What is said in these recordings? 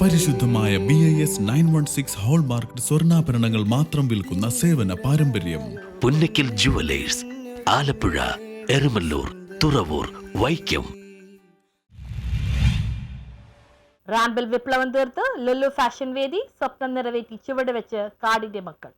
പരിശുദ്ധമായ B I S nine one six hallmark സ്വർണാഭരണങ്ങൾ മാത്രം വിൽക്കുന്ന സേവന പാരമ്പര്യം. പുന്നക്കിൽ ജുവലേഴ്സ് ആലപ്പുഴ എരുമല്ലൂർ തുറവൂർ വൈക്കം. റാമ്പിൽ വിപ്ലവം തീർത്ത് ലുലു ഫാഷൻ വേദി സ്വപ്നം നിറവേറ്റി ചുവട് വെച്ച് കാടിന്റെ മക്കൾ.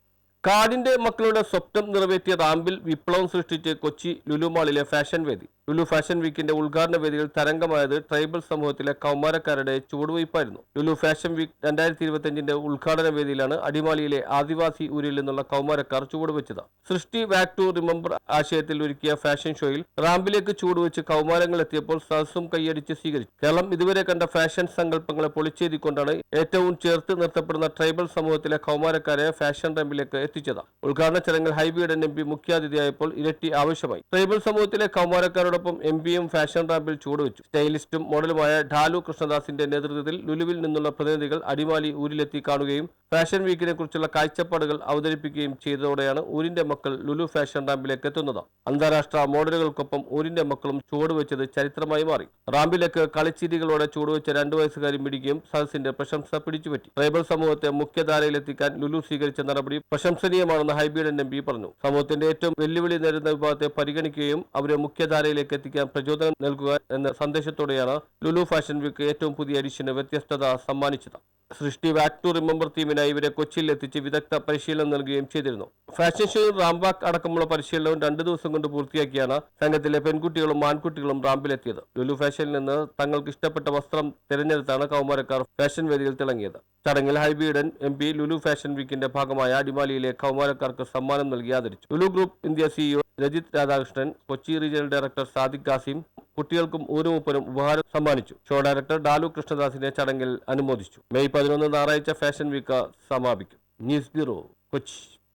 കാടിന്റെ മക്കളുടെ സ്വപ്നം നിറവേറ്റിയ റാമ്പിൽ വിപ്ലവം സൃഷ്ടിച്ച് കൊച്ചി ലുലുമാളിലെ ഫാഷൻ വേദി. ലുലു ഫാഷൻ വീക്കിന്റെ ഉദ്ഘാടന വേദിയിൽ തരംഗമായത് ട്രൈബൽ സമൂഹത്തിലെ കൗമാരക്കാരുടെ ചുവടുവയ്പായിരുന്നു ലുലു ഫാഷൻ വീക്ക് രണ്ടായിരത്തി ഇരുപത്തിയഞ്ചിന്റെ ഉദ്ഘാടന വേദിയിലാണ് അടിമാലിയിലെ ആദിവാസി ഊരിൽ നിന്നുള്ള കൗമാരക്കാർ ചുവടുവെച്ചത്. സൃഷ്ടി വാക് ടു റിമെമ്പർ ആശയത്തിൽ ഒരുക്കിയ ഫാഷൻ ഷോയിൽ റാമ്പിലേക്ക് ചുവടുവെച്ച് കൗമാരങ്ങൾ എത്തിയപ്പോൾ സദസ്സും കൈയടിച്ച് സ്വീകരിച്ചു. കേരളം ഇതുവരെ കണ്ട ഫാഷൻ സങ്കല്പങ്ങളെ പൊളിച്ചെഴുതിക്കൊണ്ടാണ് ഏറ്റവും ചേർത്ത് നിർത്തപ്പെടുന്ന ട്രൈബൽ സമൂഹത്തിലെ കൗമാരക്കാരെ ഫാഷൻ റാമ്പിലേക്ക് എത്തിച്ചത്. ഉദ്ഘാടന ചടങ്ങിൽ ഹൈബിയുടെ എം പി മുഖ്യാതിഥിയായപ്പോൾ ഇരട്ടി ആവശ്യമായി. ട്രൈബൽ സമൂഹത്തിലെ കൗമാരക്കാരോടൊപ്പം എം പിയും ഫാഷൻ റാമ്പിൽ ചുവടുവെച്ചു. സ്റ്റൈലിസ്റ്റും മോഡലുമായ ഢാലു കൃഷ്ണദാസിന്റെ നേതൃത്വത്തിൽ ലുലുവിൽ നിന്നുള്ള പ്രതിനിധികൾ അടിമാലി ഊരിലെത്തി കാണുകയും ഫാഷൻ വീക്കിനെ കുറിച്ചുള്ള കാഴ്ചപ്പാടുകൾ അവതരിപ്പിക്കുകയും ചെയ്തതോടെയാണ് ഊരിന്റെ മക്കൾ ലുലു ഫാഷൻ റാമ്പിലേക്ക് എത്തുന്നത്. അന്താരാഷ്ട്ര മോഡലുകൾക്കൊപ്പം ഊരിന്റെ മക്കളും ചുവടുവെച്ചത് ചരിത്രമായി മാറി. റാമ്പിലേക്ക് കളിച്ചിരികളോടെ ചുവടുവെച്ച രണ്ടു വയസ്സുകാരി മിടിക്കുകയും സദസ്സിന്റെ പ്രശംസ പിടിച്ചുപറ്റി. ട്രൈബൽ സമൂഹത്തെ മുഖ്യധാരയിലെത്തിക്കാൻ ലുലു സ്വീകരിച്ച നടപടി പ്രശംസനീയമാണെന്ന് ഹൈബീഡൻ എം പറഞ്ഞു. സമൂഹത്തിന്റെ ഏറ്റവും വെല്ലുവിളി നേരിടുന്ന വിഭാഗത്തെ പരിഗണിക്കുകയും അവരെ മുഖ്യധാരയിലേക്ക് എത്തിക്കാൻ പ്രചോദനം നൽകുക എന്ന സന്ദേശത്തോടെയാണ് ലുലു ഫാഷൻ വീക്ക് ഏറ്റവും പുതിയ എഡിഷന് വ്യത്യസ്തത സമ്മാനിച്ചത്. സൃഷ്ടി വാക് ടു റിമെമ്പർ ടീമിനായി ഇവരെ കൊച്ചിയിൽ എത്തിച്ച് വിദഗ്ധ പരിശീലനം നൽകുകയും ചെയ്തിരുന്നു. ഫാഷൻ ഷോയിൽ റാംബാക്ക് അടക്കമുള്ള പരിശീലനവും രണ്ടു ദിവസം കൊണ്ട് പൂർത്തിയാക്കിയാണ് സംഘത്തിലെ പെൺകുട്ടികളും ആൺകുട്ടികളും റാമ്പിലെത്തിയത് ലുലു ഫാഷനിൽ നിന്ന് തങ്ങൾക്ക് ഇഷ്ടപ്പെട്ട വസ്ത്രം തിരഞ്ഞെടുത്താണ് കൗമാരക്കാർ ഫാഷൻ വേദിയിൽ തിളങ്ങിയത്. ചടങ്ങിൽ Hibi Eden M P Lulu fashion വീക്കിന്റെ ഭാഗമായ അടിമാലിയിലെ കൗമാരക്കാർക്ക് സമ്മാനം നൽകി ആദരിച്ചു. Lulu group India CEO Rajith Radhakrishnan Kochi regional director Sadiq Qasim കുട്ടികൾക്കും ഊരുമുപ്പനും ഉപഹാരം സമ്മാനിച്ചു. ഷോ ഡയറക്ടർ ഡാലു കൃഷ്ണദാസിനെ ചടങ്ങിൽ അനുമോദിച്ചു. മെയ് പതിനൊന്ന് ഞായറാഴ്ച ഫാഷൻ വീക്ക് സമാപിക്കും. News bureau Kochi.